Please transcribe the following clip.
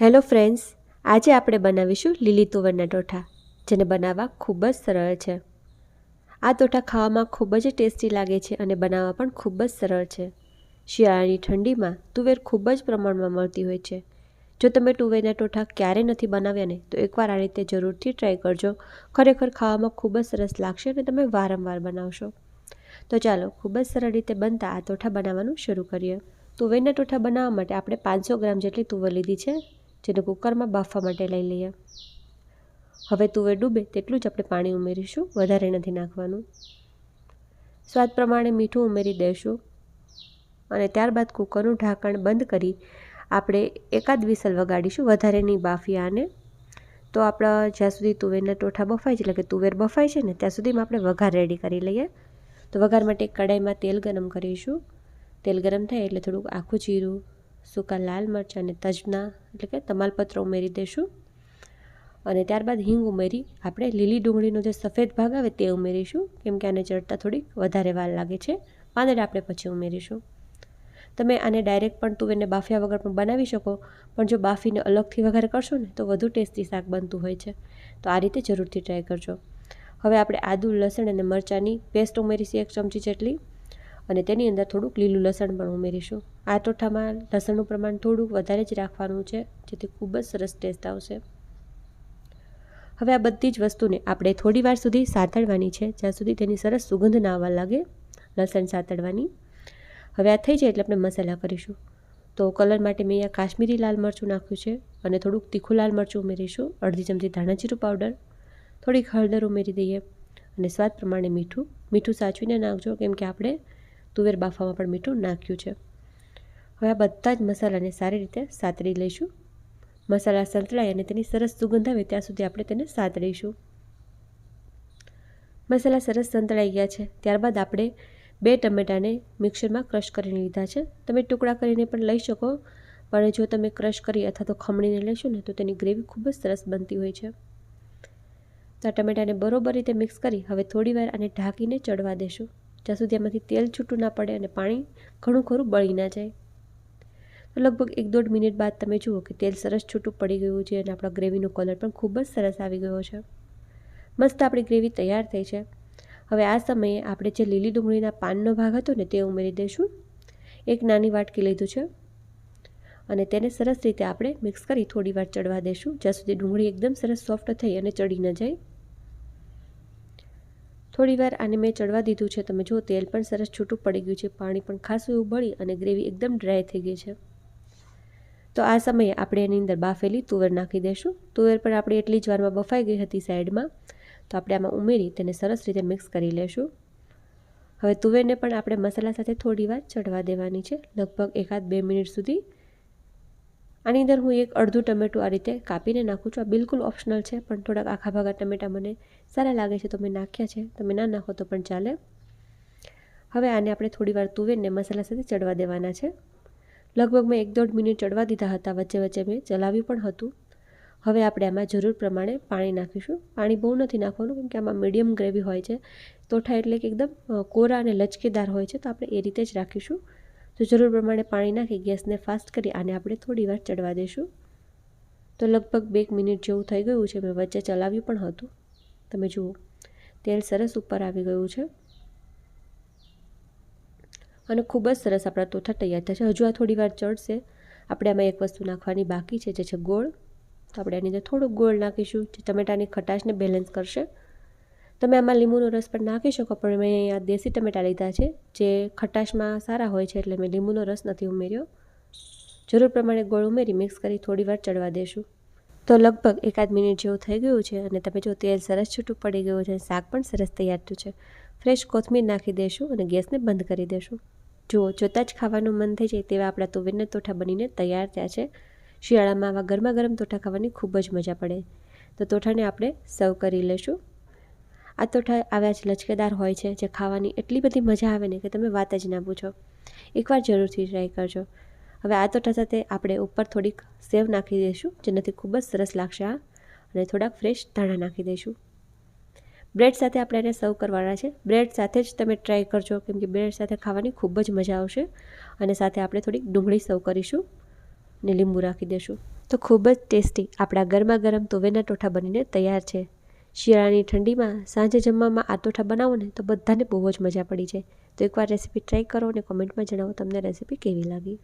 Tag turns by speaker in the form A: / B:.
A: Hello friends, આજે આપણે બનાવીશું લીલી તુવરના ટોઠા જેને બનાવવા ખૂબ જ સરળ છે. આ ટોઠા ખાવામાં ખૂબ જ ટેસ્ટી લાગે છે અને બનાવવા પણ ખૂબ જ સરળ છે. શિયાળાની ઠંડીમાં તુવેર ખૂબ જ પ્રમાણમાં મળતી હોય છે. જો તમે તુવેરના ટોઠા ક્યારે નથી બનાવ્યા ને, તો એકવાર આ રીતે જરૂરથી ટ્રાય કરજો. ખરેખર ખાવામાં ખૂબ જ સરસ લાગશે અને તમે વારંવાર બનાવશો. તો ચાલો, ખૂબ જ સરળ રીતે બનતા આ ટોઠા બનાવવાનું શરૂ કરીએ. તુવેરના ટોઠા બનાવવા માટે આપણે પાંચસો ગ્રામ જેટલી તુવર લીધી છે. જેને કુકરમાં બાફવા માટે લઈ લઈએ. હવે તુવેર ડૂબે તેટલું જ આપણે પાણી ઉમેરીશું, વધારે નથી નાખવાનું. સ્વાદ પ્રમાણે મીઠું ઉમેરી દઈશું અને ત્યારબાદ કુકરનું ઢાંકણ બંધ કરી આપણે એકાદ વિસલ વગાડીશું વધારે નહીં બાફીએ આને. તો આપણા જ્યાં સુધી તુવેરના ટોઠા બફાય છે, એટલે કે તુવેર બફાય છે ને, ત્યાં સુધીમાં આપણે વઘાર રેડી કરી લઈએ. તો વઘાર માટે કડાઈમાં તેલ ગરમ કરીશું. તેલ ગરમ થાય એટલે થોડુંક આખું જીરું સૂકા લાલ મરચાં અને તજના એટલે કે તમાલપત્ર ઉમેરી દઈશું અને ત્યારબાદ હિંગ ઉમેરી, આપણે લીલી ડુંગળીનો જે સફેદ ભાગ આવે તે ઉમેરીશું, કેમ કે આને ચડતા થોડીક વધારે વાર લાગે છે. પાંદડા આપણે પછી ઉમેરીશું. તમે આને ડાયરેક્ટ પણ તુવેરને બાફ્યા વગર પણ બનાવી શકો, પણ જો બાફીને અલગથી વઘાર કરશો ને, તો વધુ ટેસ્ટી શાક બનતું હોય છે. તો આ રીતે જરૂરથી ટ્રાય કરજો. હવે આપણે આદુ, લસણ અને મરચાંની પેસ્ટ ઉમેરીશું એક ચમચી જેટલી. અને તેની અંદર થોડુંક લીલું લસણ પણ ઉમેરીશું. આ ટોઠામાં લસણનું પ્રમાણ થોડુંક વધારે જ રાખવાનું છે, જેથી ખૂબ જ સરસ ટેસ્ટ આવશે. હવે આ બધી જ વસ્તુને આપણે થોડી વાર સુધી સાતળવાની છે, જ્યાં સુધી તેની સરસ સુગંધ ના આવવા લાગે લસણ સાતળવાની. હવે આ થઈ જાય એટલે આપણે મસાલા કરીશું. તો કલર માટે મેં અહીંયા કાશ્મીરી લાલ મરચું નાખ્યું છે અને થોડુંક તીખું લાલ મરચું ઉમેરીશું. અડધી ચમચી ધાણા જીરું પાવડર, થોડીક હળદર ઉમેરી દઈએ અને સ્વાદ પ્રમાણે મીઠું. મીઠું સાચવીને નાખજો, કેમ કે આપણે તુવેર બાફામાં પણ મીઠું નાખ્યું છે. હવે આ બધા જ મસાલાને સારી રીતે સાતરી લઈશું. મસાલા સંતળાય અને તેની સરસ સુગંધ આવે ત્યાં સુધી આપણે તેને સાતરીશું મસાલા સરસ સંતળાઈ ગયા છે. ત્યારબાદ આપણે બે ટમેટાને મિક્સરમાં ક્રશ કરીને લીધા છે. તમે ટુકડા કરીને પણ લઈ શકો, પણ જો તમે ક્રશ કરી અથવા તો ખમણીને લેશો ને તો તેની ગ્રેવી ખૂબ જ સરસ બનતી હોય છે. તો આ ટમેટાને બરોબર રીતે મિક્સ કરી હવે થોડીવાર આને ઢાંકીને ચડવા દેશું. જ્યાં સુધી એમાંથી તેલ છૂટું ના પડે અને પાણી ઘણું ખરું બળી ના જાય. તો લગભગ એક દોઢ મિનિટ બાદ તમે જુઓ કે તેલ સરસ છૂટું પડી ગયું છે અને આપણા ગ્રેવીનો કલર પણ ખૂબ જ સરસ આવી ગયો છે. મસ્ત આપણી ગ્રેવી તૈયાર થઈ છે. હવે આ સમયે આપણે જે લીલી ડુંગળીના પાનનો ભાગ હતો ને તે ઉમેરી દઈશું. એક નાની વાટકી લીધું છે. અને તેને સરસ રીતે આપણે મિક્સ કરી થોડી વાર ચડવા દઈશું. જ્યાં સુધી ડુંગળી એકદમ સરસ સોફ્ટ થઈ અને ચડી ન જાય. થોડીવાર આને મેં ચડવા દીધું છે. તમે જો તેલ પણ સરસ છૂટું પડી ગયું છે. પાણી પણ ખાસું એવું અને ગ્રેવી એકદમ ડ્રાય થઈ ગઈ છે. તો આ સમયે આપણે એની અંદર બાફેલી તુવેર નાખી દઈશું તુવેર પણ આપણી એટલી જ વારમાં બફાઈ ગઈ હતી સાઈડમાં. તો આપણે આમાં ઉમેરી તેને સરસ રીતે મિક્સ કરી લેશું. હવે તુવેરને પણ આપણે મસાલા સાથે થોડી વાર ચડવા દેવાની છે. લગભગ એકાદ બે મિનિટ સુધી આની અંદર હું એક અડધું ટમેટું આ રીતે કાપીને નાખું છું. આ બિલકુલ ઓપ્શનલ છે, પણ થોડાક આખા ભાગા ટમેટા મને સારા લાગે છે તો મેં નાખ્યા છે. તમે ના નાખો તો પણ ચાલે. હવે આને આપણે થોડીવાર તુવેરને મસાલા સાથે ચડવા દેવાના છે. લગભગ મેં એક દોઢ મિનિટ ચડવા દીધા હતા, વચ્ચે વચ્ચે મેં ચલાવ્યું પણ હતું. હવે આપણે આમાં જરૂર પ્રમાણે પાણી નાખીશું. પાણી બહુ નથી નાખવાનું કેમકે આમાં મીડિયમ ગ્રેવી હોય છે. તોઠા એટલે કે એકદમ કોરા અને લચકેદાર હોય છે, તો આપણે એ રીતે જ રાખીશું. તો જરૂર પ્રમાણે પાણી નાખી ગેસને ફાસ્ટ કરી આને આપણે થોડી વાર ચડવા દઈશું તો લગભગ બે મિનિટ જેવું થઈ ગયું છે, મેં વચ્ચે ચલાવ્યું પણ હતું. તમે જુઓ, તેલ સરસ ઉપર આવી ગયું છે. અને ખૂબ જ સરસ આપણા તોથા તૈયાર થશે. હજુ આ થોડી વાર ચડશે. આપણે આમાં એક વસ્તુ નાખવાની બાકી છે, જે છે ગોળ. તો આપણે એની અંદર થોડુંક ગોળ નાખીશું. જે ટમેટાની ખટાશને બેલેન્સ કરશે. તમે આમાં લીંબુનો રસ પણ નાખી શકો, પણ મેં અહીંયા દેશી ટમેટા લીધા છે, જે ખટાશમાં સારા હોય છે, એટલે મેં લીંબુનો રસ નથી ઉમેર્યો. જરૂર પ્રમાણે ગોળ ઉમેરી મિક્સ કરી થોડી વાર ચડવા દેશું. તો લગભગ એકાદ મિનિટ જેવું થઈ ગયું છે અને તમે જો તેલ સરસ છૂટું પડી ગયું છે, શાક પણ સરસ તૈયાર થયું છે, ફ્રેશ કોથમીર નાખી દઈશું અને ગેસને બંધ કરી દેશું. જુઓ જોતાં જ ખાવાનું મન થઈ જાય તેવા આપણા તુવેરના તોઠા બનીને તૈયાર થયા છે. શિયાળામાં આવા ગરમા ગરમ તોઠા ખાવાની ખૂબ જ મજા પડે. તો તોઠાને આપણે સર્વ કરી લઈશું. આ તોઠા આવ્યા જ લચકેદાર હોય છે, જે ખાવાની એટલી બધી મજા આવે ને કે તમે વાત જ ના પૂછો. એકવાર જરૂરથી ટ્રાય કરજો. હવે આ તોઠા સાથે આપણે ઉપર થોડીક સેવ નાખી દઈશું, જેનાથી ખૂબ જ સરસ લાગશે આ. અને થોડાક ફ્રેશ ધાણા નાખી દઈશું. બ્રેડ સાથે આપણે એને સર્વ કરવાના છે. બ્રેડ સાથે જ તમે ટ્રાય કરજો, કેમ કે બ્રેડ સાથે ખાવાની ખૂબ જ મજા આવશે. અને સાથે આપણે થોડીક ડુંગળી સર્વ કરીશું ને લીંબુ રાખી દઈશું. તો ખૂબ જ ટેસ્ટી આપણા ગરમા ગરમ તુવેરના ટોઠા બનીને તૈયાર છે. શિયાળાની ઠંડીમાં સાંજે જમવામાં આતોઠા બનાવો ને તો બધાને બહુ જ મજા પડી જાય. તો એકવાર રેસીપી ટ્રાય કરો અને કોમેન્ટમાં જણાવો તમને રેસીપી કેવી લાગી.